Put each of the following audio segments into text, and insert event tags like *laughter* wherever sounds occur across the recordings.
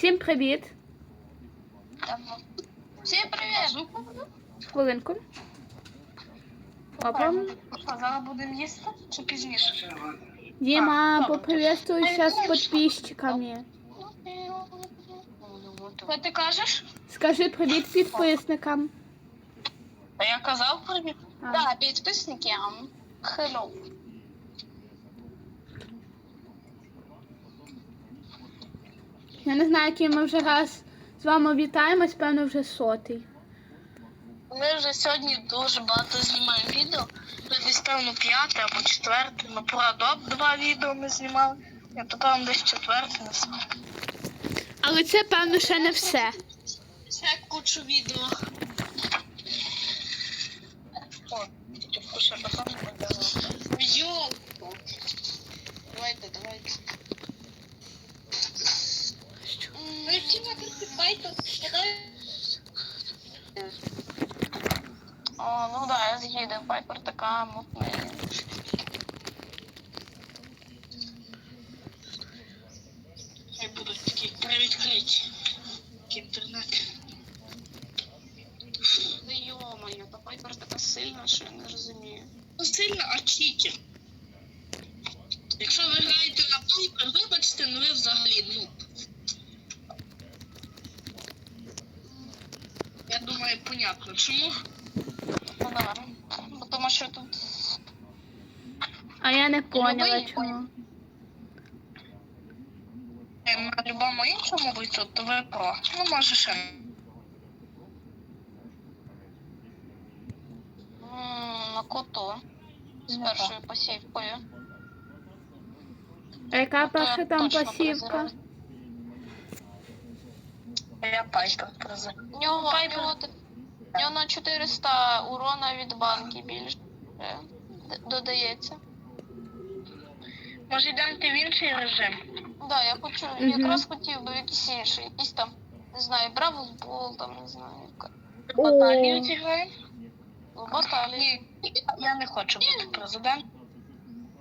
Всім привіт. Всім привіт! Хвилинку. Опа. Зараз будемо їсти чи пізніше? Діма, поприветствуйся з підписчиками. Що ти кажеш? Скажи привіт підписникам. А я казав привіт. Так, підписникам. Hello. Я не знаю, який ми вже раз з вами вітаємось, певно, вже сотий. Ми вже сьогодні дуже багато знімаємо відео. Десь певно п'яте або четверте. Ну про Adobe два відео ми знімали. Я то певно десь четверте не знаю. Але це, певно, ще не все. Ще кучу відео. О, потім Давайте, давайте. Ну, які ви О, ну да, я з'їду. Пайпер така мутна. Хай будуть такі привідкриті. Інтернет. Ну йо-моє, та Пайпер така сильна, що я не розумію. Ну сильна, а читер. Якщо ви граєте на Пайпер, вибачте, ну ви взагалі ну. Я думаю, чому. Ну да. Бо Тому що тут А я не поняла Любий чому. на любому іншому бойцу, то ви про. Ну, може ще. На коту. З першою посівкою. А яка перша я там точно призираю. Я пайпер призив. У нього, нього, у нього на 400 урона від банки більше е, додається. Може йдемо ти в інший режим? Так, да, я хочу, Мгм. якраз хотів би якийсь інший, якийсь там, не знаю, Бравл там, не знаю, яка. Баталію зіграємо? В баталії. Я не хочу бути президент.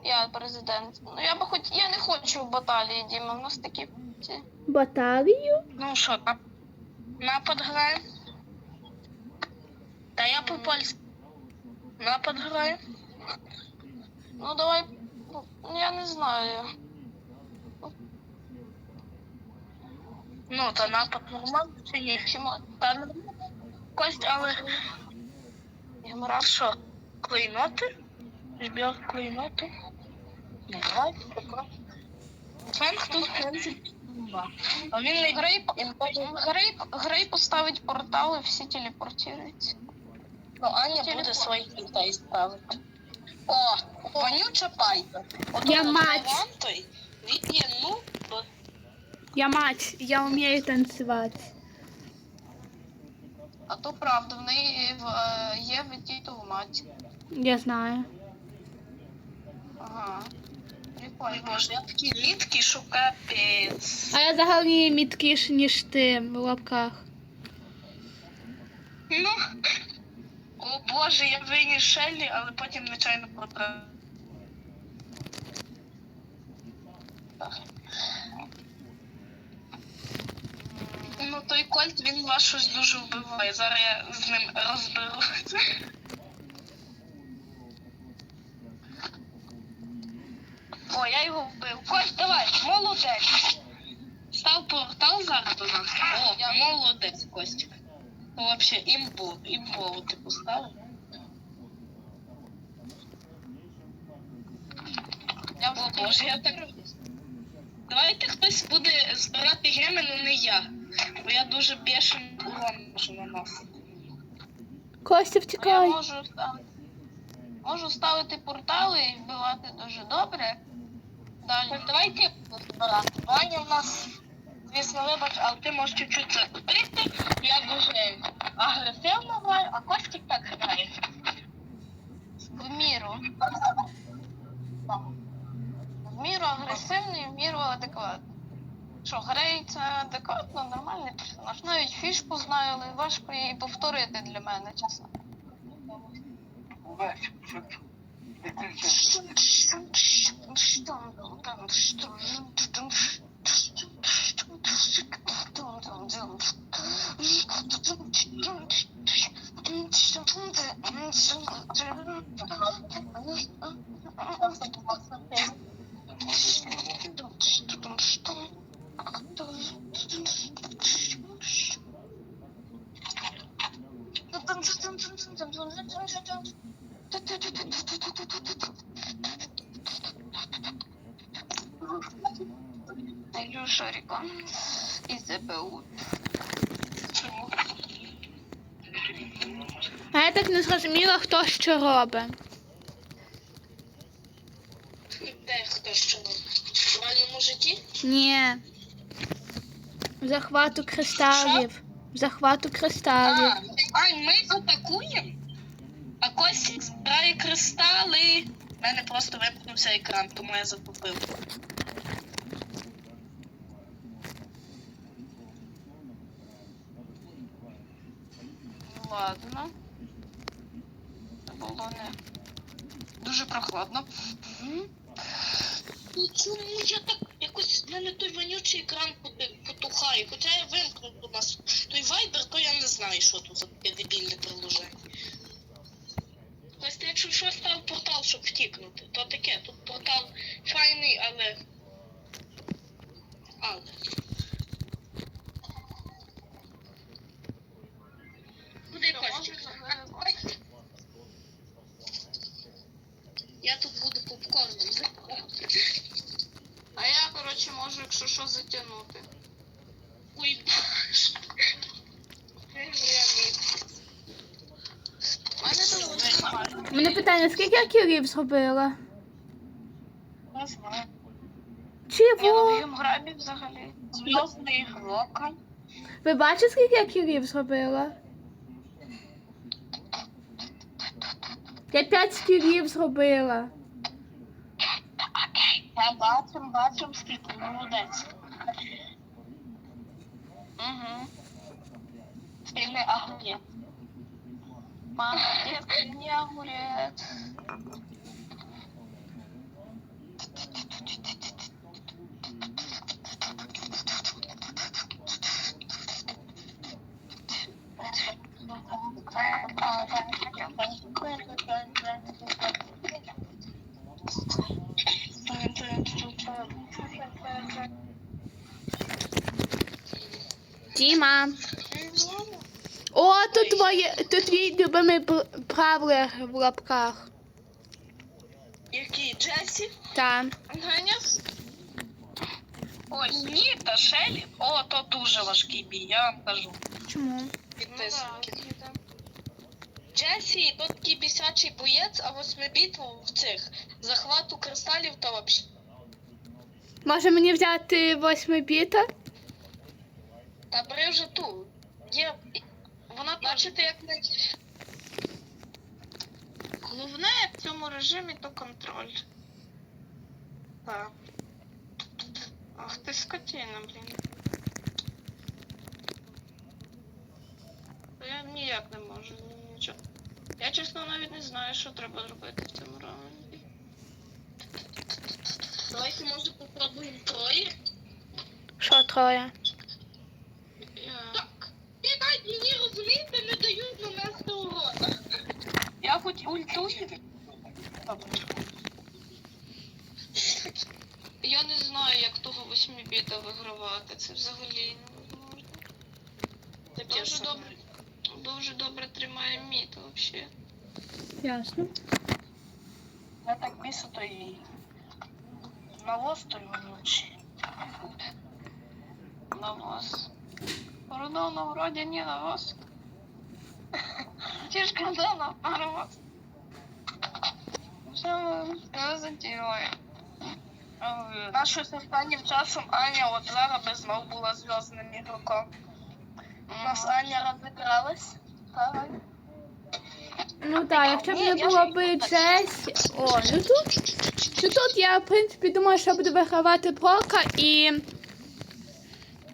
Я президент. Ну я би хоч я не хочу в баталії, Діма. У нас такі. Баталію? Ну що, на... напад граємо? Та я по пальцю. Напад граю. Ну давай. Ну, я не знаю. Ну, та напад нормально чи ні? Чому? Та нормально. Кость, але. Я що? Клейноти? Збір клейноти? Фенк тут, в принципі. А він не грей, грей, грей поставить портал і всі телепортуються. Ну, Аня буде своїх дітей ставити. О, вонюча пайка. Я мать. Той, він є, ну, Я мать, я вмію танцювати. А то правда, в неї в, е, є в мать. Я знаю. Ага. Прикольно. Боже, я такі літки, що капець. А я взагалі міткіш, ніж ти в лапках. Ну. Боже, я виніс Шеллі, але потім нечайно потрапив. Ну, той кольт, він вас щось дуже вбиває. Зараз я з ним розберусь. О, я його вбив. Кость, давай, молодець. Став портал зараз до нас. О, молодець, Костік. Ну, вообще, імбу, імбову ти поставив. Я О, боже, я так. Давайте хтось буде збирати геми, але не я. Бо я дуже бешений урон можу наносити. Костя, Я втікай. можу ставити. Можу ставити портали і вбивати дуже добре. Далі. Давай ти збирати. Ваня в нас, звісно, вибач, але ти можеш чуть-чуть закупити. Я дуже агресивно граю, а Костік так грає. В міру міру агресивний, в міру адекватний. Що Грей це адекватно, нормальний персонаж. Навіть фішку знаю, але важко її повторити для мене, чесно. А я так не зрозуміла, хто що робить. Реальному житті? Ні. Захвату кристалів. Захвату кристалів. А, а ми атакуємо? А Костік збирає кристали. У мене просто вимкнувся екран, тому я затупив. Ладно. Це було не дуже прохладно. Ну чому я так той вонючий екран потухає, хоча я вимкнув у нас той вайбер, то я не знаю, що тут за дебільне приложення. Ти, якщо що став портал, щоб втікнути, то таке, тут портал файний, але. Але. Можу, якщо що, затягнути. Ой, там У мене питання, скільки я кілів зробила? Не знаю. Я на Чого? грабі взагалі. Зв'язний ігрок. Ви бачите, скільки я кілів зробила? Я 5 скілів зробила. Я бачим, бачим, скільки молодець. Угу. Спільний агроєт. Мама, ти не огурець. Діма. О, тут твоє, тут твій любимий бравлер в лапках. Який Джесі? Там. Ганяс? Ой, ні, та Шелі. О, то дуже важкий бій, я вам кажу. Чому? Підписники. Джесі, то такий бісячий боєць, а восьмибіт в цих захвату кристалів то вообще. Може мені взяти восьми біта? Та бери вже ту. Є. Вона бачите, як не. Головне в цьому режимі то контроль. Так. Ах ти скотина, блін. Я ніяк не можу, нічого. Я чесно навіть не знаю, що треба робити в цьому раунді. Давайте може попробуємо троє. Що троє? Я... Так. І навіть мені розумієте, не дають на нанести урона. Я хоч ультую. Я не знаю, як того восьмібіта вигравати. Це взагалі невозможно. Дуже добре. Дуже добре тримає мід взагалі. Ясно. Я так бісу то і навоз той вонючий. Навоз. Родона вроді не навоз. Ті ж кордона, а навоз. Що ми затіли? На щось останнім часом Аня от зараз би знов була зв'язним ігроком. У нас Аня розігралась. Так. Ну так, якщо б не було б Джесі. О, ну тут. Ну тут я, в принципі, думаю, що буду вигравати Прока і.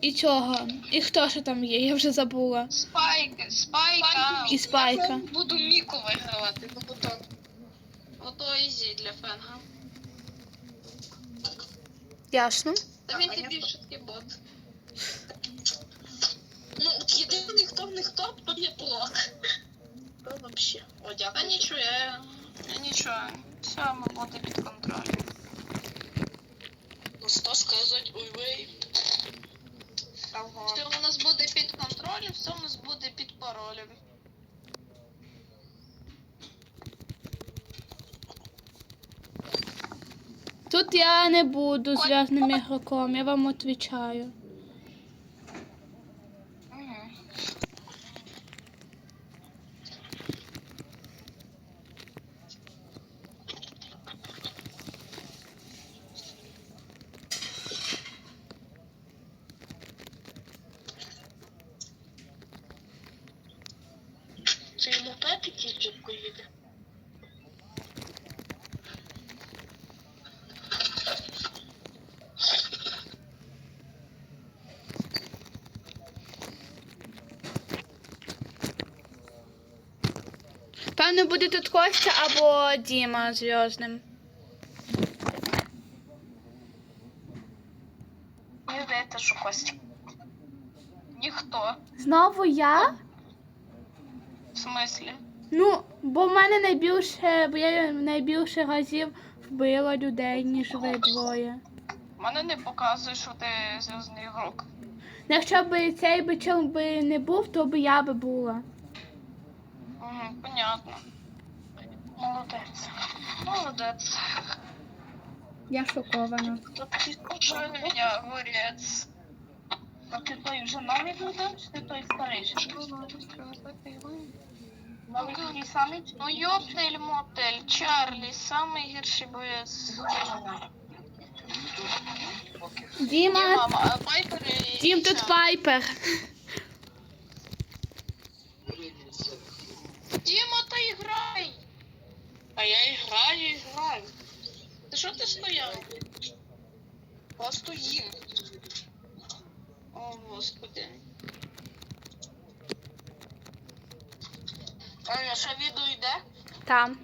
І цього. І хто ще там є, я вже забула. Спайк, спайка. І спайка. Я буду Міку вигравати, ну бо то. Ото ізі для фенга. Ясно. Та він тобі я- більше такий бот. Ну, єдиний, хто в них топ, то є прок. То вообще. О, Та дякую. нічого, я, я нічого. Все, ми боти під контролем. Ну, що сказати, ой, вей. Все у нас буде під контролем, все у нас буде під паролем. Тут я не буду зв'язним ігроком, я вам відповідаю. Петики чітко їде. Певно, буде тут Костя або Діма зв'язним. Мені здається, що Костя. Ніхто. Знову я? Ну, бо в мене найбільше, бо я найбільше разів вбила людей, ніж ви двоє. У мене не показує, що ти зв'язний ігрок. Якщо б цей би чел би не був, то би я би була. Угу, понятно. Молодець. Молодець. Я шокована. Тут що мене огурець. А ти той вже новий додав, чи ти той старий? Новий такий самий? Ну йоптель мотель, Чарлі, самий гірший боєць. Діма, мама, а Пайпер і... Дім тут пайпер. Діма, та і грай! А я і граю, і граю. Ти що ти стояв? Їм. О, господи. А ще відео йде? Там.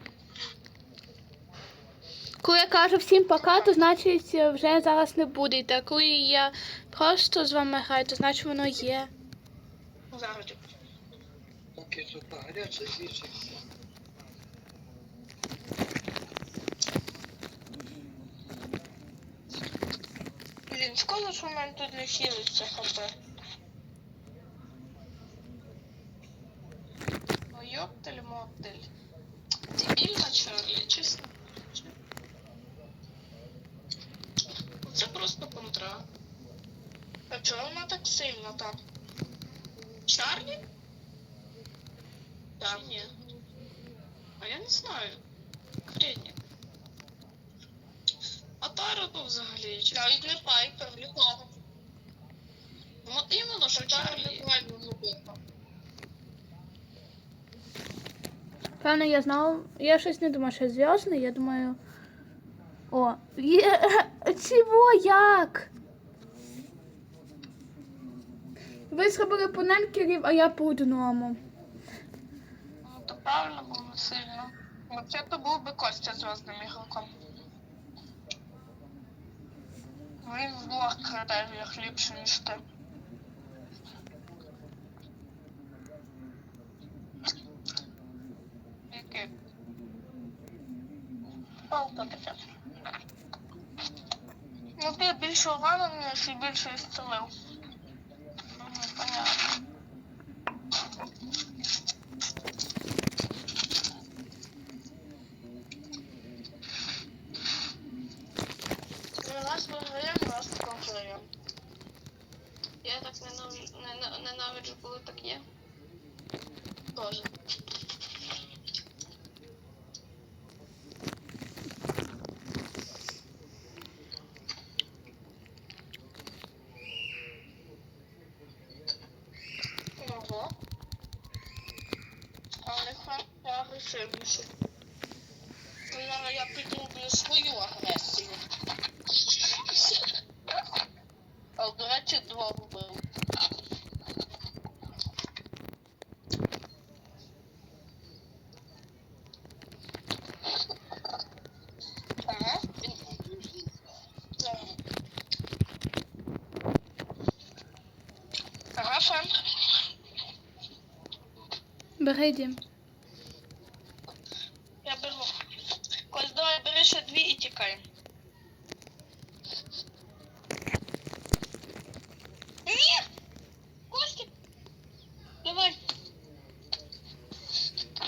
Коли я кажу всім пока, то значить вже зараз не буде. йти. коли я просто з вами граю, то значить воно є. Зараз. Поки зупа гаряча, з'їжджай. Блін, шкода, що в мене тут не хілиться хп. Ну йоптель мотель. Дебільна Чарлі, чесно. Це просто контра. А чого вона так сильно там? Чарлі? Так. Ні. А я не знаю. Хрень. А Тара то взагалі. чи- Навіть не пайпер, нікого. Ну от іменно, що Чарлі. Певно, я знав. Я щось не думаю, що зв'язаний, я думаю. О, є... *laughs* Чого як? Ви зробили по ненкерів, а я по одному. Ну, то правильно було сильно. Взагалі то був би Костя зв'язним ігроком. Він в двох критеріях ліпше, ніж ти. Який? О, то. Ну, ти більше уранений, і більше ісцелив. Угу, понятно. Раз виграємо, раз програємо. Я так ненавиджу, коли так є. Тоже. Бери, Дім. Я беру. Кось, давай бери ще дві і тікай. Ні! Костя! Давай.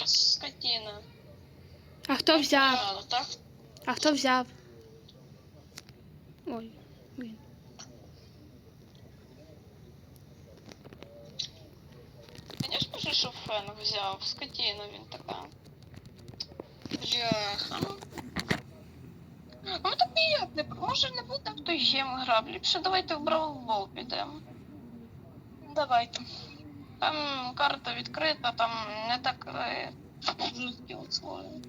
Скотина. А хто взяв? А хто взяв? Бути в той гем грав. Ліпше давайте в Бравл підемо. Давайте. Там карта відкрита, там не так жорсткі жорсткі условия.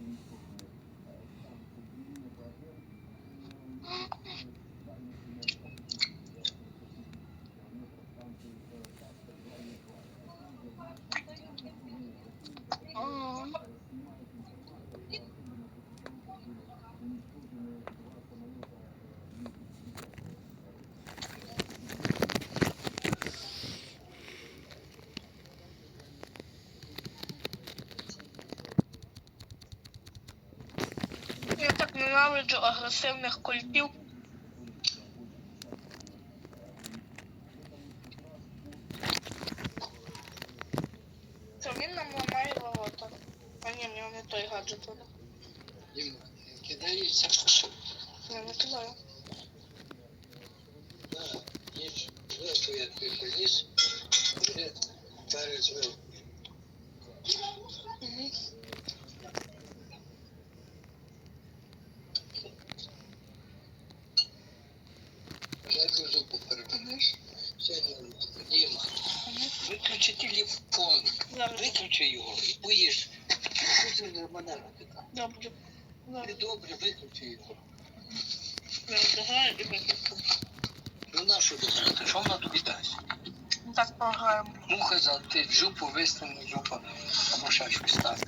М. Я так ненавиджу агресивних кольтів. Це він нам ламає ворота. А ні, в нього не той гаджет буде. Діма, кидається. Я не кидаю. Да, ніч. Вилку я тобі приніс. Буде перець вилку. Угу. Жарку зубу перепинеш. Сьогодні Діма. Виключи телефон. Зараз. Виключи його і поїж. Що за манера така? Добре. Ти добре, виключи його. Ну на що дограти? Що вона тобі дасть? Так пограємо. Муха за ти жупу вистане жупа або ще щось так.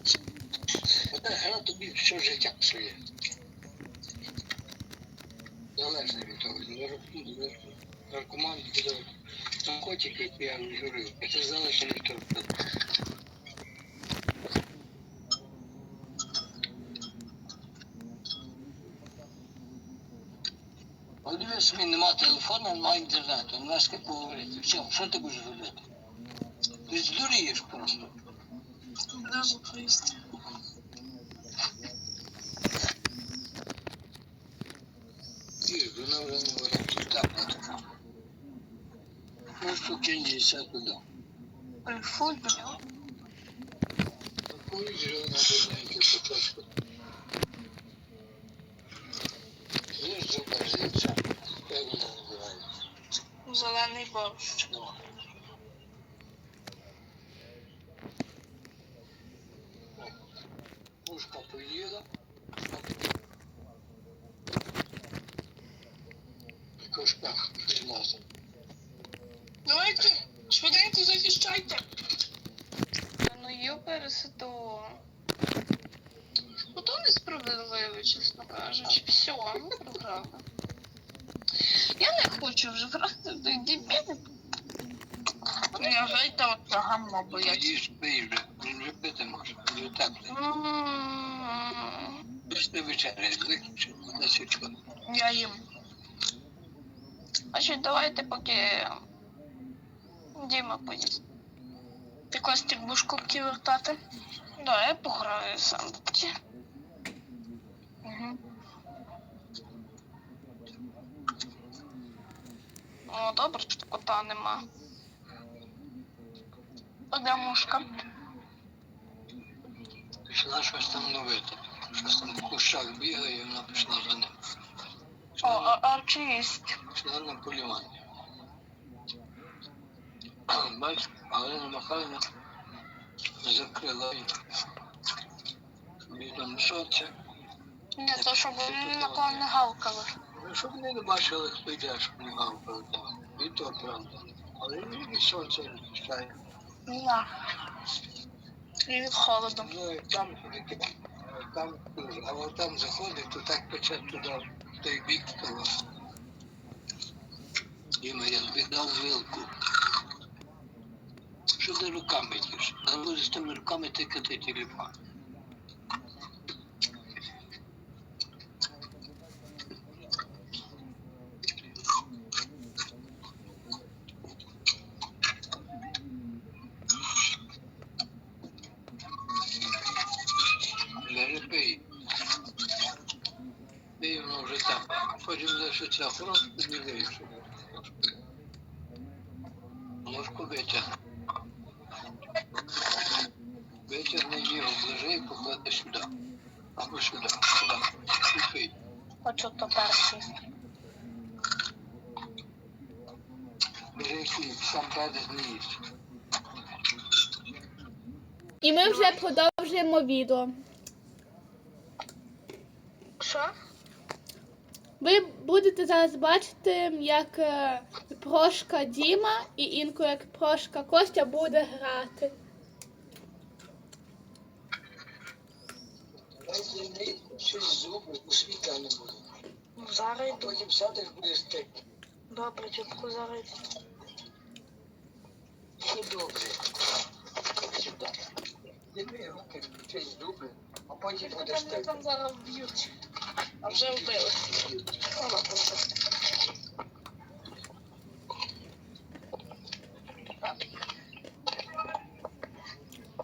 Ота гра тобі все життя псує. Залежно від того. нар- нар- Наркоман, наркотики, які я говорив, це залежно від того. От дивись, нема телефону, немає інтернету, нема з ким поговорити. Все, що ти будеш робити? Ти здурієш просто. Одразу поїсти. Ні, вона вже не варить. Так, така. Просто кинь яйця туди. Фу, бля. Такої ж вона бідненька потрошку. Знаєш, зуба з яйця. Як вона називається? Зелений борщ. Ну. Мушка поїла. Кошка з носом. Давайте, швиденько захищайте. Ну йопер СТО. Ну то несправедливо, чесно кажучи. Все, ми програли. Я не хочу вже грати в той дебіли. Не грайте от це гамно, бо я Їж пий вже, він вже пити може, вже теплий. М, Після вечері виключи на свічку. Я їм. Значить, давайте поки Діма поїсть. Ти Костік будеш кубки вертати? Да, я пограю сам. Угу. О, добре, що кота нема. А де мушка? Пішла щось там ловити. Щось там в кущах бігає, і вона пішла за ним. О, Пішла, а, арчист. пішла на полювання. Бач, Галина закрила її. Собі там сонце. Ні, то щоб вони на кого не гавкали. Ну, щоб вони не бачили, хто йде, щоб не гавкали. І то правда. Але і сонце не пускає. Ні. І від холоду. Ну, і там, там, а от там заходить, то так пече туди, в той бік того. Діма, я тобі вилку що ти руками їш. Ну, Забудеш тими руками тикати телефон. Сейчас просто не вижу. Оближи і поклади сюди. Або сюди. Сюди. Сухий. Хочу то перший. Бери хліб, сам перець не їсть. І ми вже продовжуємо відео. Що? Ви будете зараз бачити, як е, Прошка Діма і інколи як Прошка Костя буде грати. Щось зуби, у світла буде. Ну, Зараз йду. Потім сядеш, будеш ти. Добре, тітку, зараз. Все добре. Сюди. Диви руки, щось зуби, а потім будеш Мене там зараз вб'ють. А вже вбили.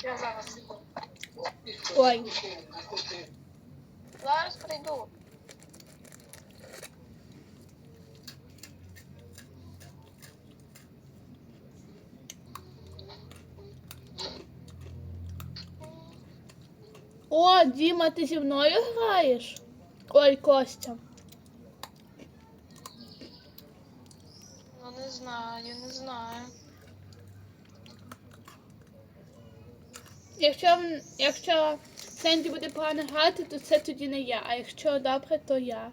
Я зараз. Ой. Зараз прийду. О, ти зі мною граєш? Ой, Костя. Ну не знаю, не знаю. Якщо, якщо Сенді буде погано грати, то це тоді не я. А якщо добре, то я.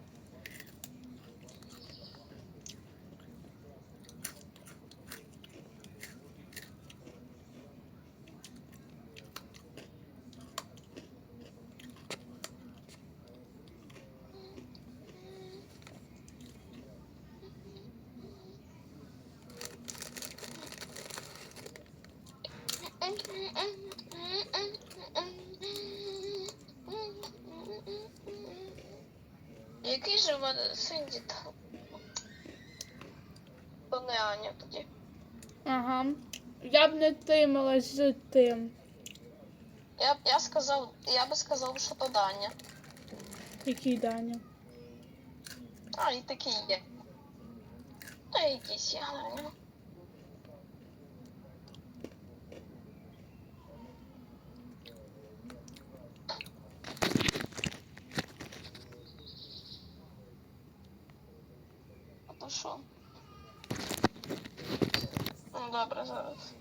Сказав, я би сказав, що то Даня. Який Даня. А, і такий є. Та якийсь я знаю. А то що? Ну, добре, зараз.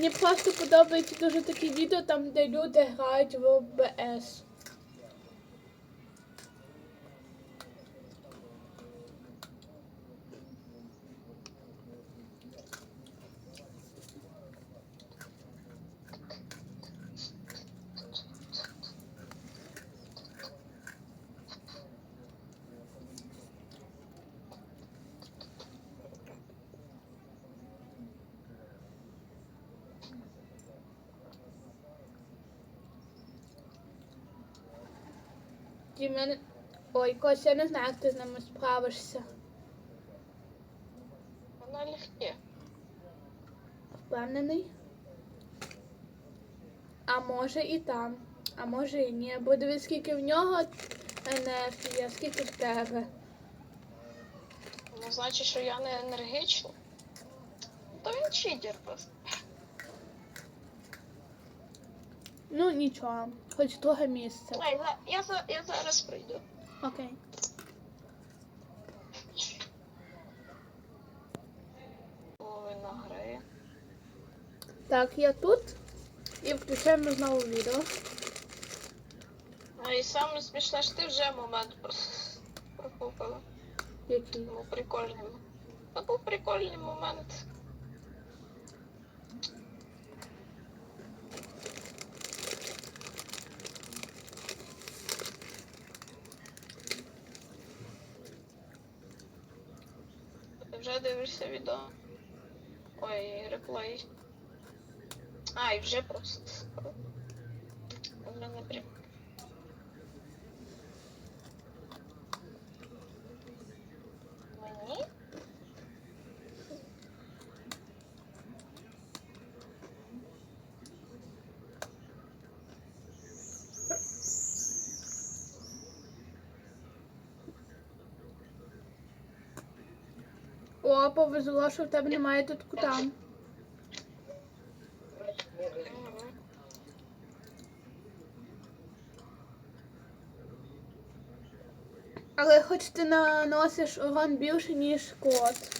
Мені просто подобається дуже такі відео, там, де люди грають в ОБС. Ті мене... Ой, Костя, я не знаю, як ти з ними справишся. Вона легке. Впевнений? А може і там, а може і ні. Бо дивись, скільки в нього енергії, а скільки в тебе. Ну, значить, що я не енергічна. То він читер просто. Ну нічого, хоч друге місце. За- я, за- я зараз прийду. Окей. Половина гри. Так, я тут. І включаємо знову відео. А і саме смішне, що ти вже момент пропукала. Який? Був прикольний. Це був прикольний момент. Вже дивишся відео. Ой, реплей. А, і вже просто. Вже не прям. Мені? О, повезло, що в тебе немає тут кута. Але хоч ти наносиш урон більше, ніж кот.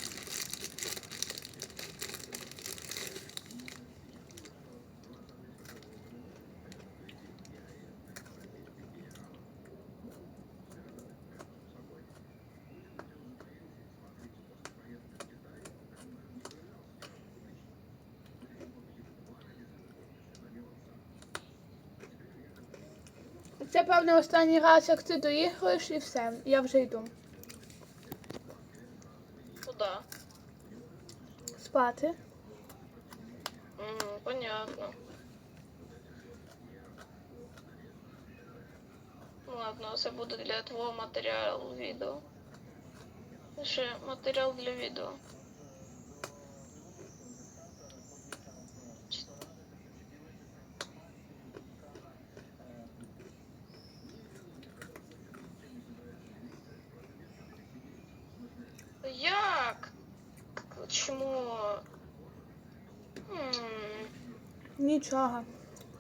Це, певно, останній раз, як ти доіграєш і все. Я вже йду. Куда? Спати. М, понятно. Ну Ладно, це буде для твого матеріалу відео. Ще матеріал для відео. Як? Чому? М, Нічого.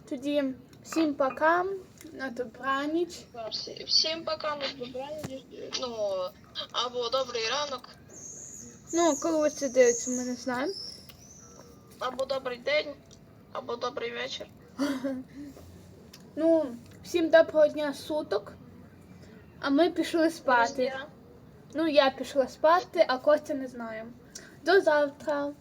Тоді всім пока. На добраніч. Всім пока, на добраніч. Ну, або добрий ранок, Ну, коли ви це дивитеся, ми не знаємо. або добрий день, або добрий вечір. *laughs* Ну, всім доброго дня суток. А ми пішли спати. Ну, я пішла спати, а Костя не знаю. До завтра.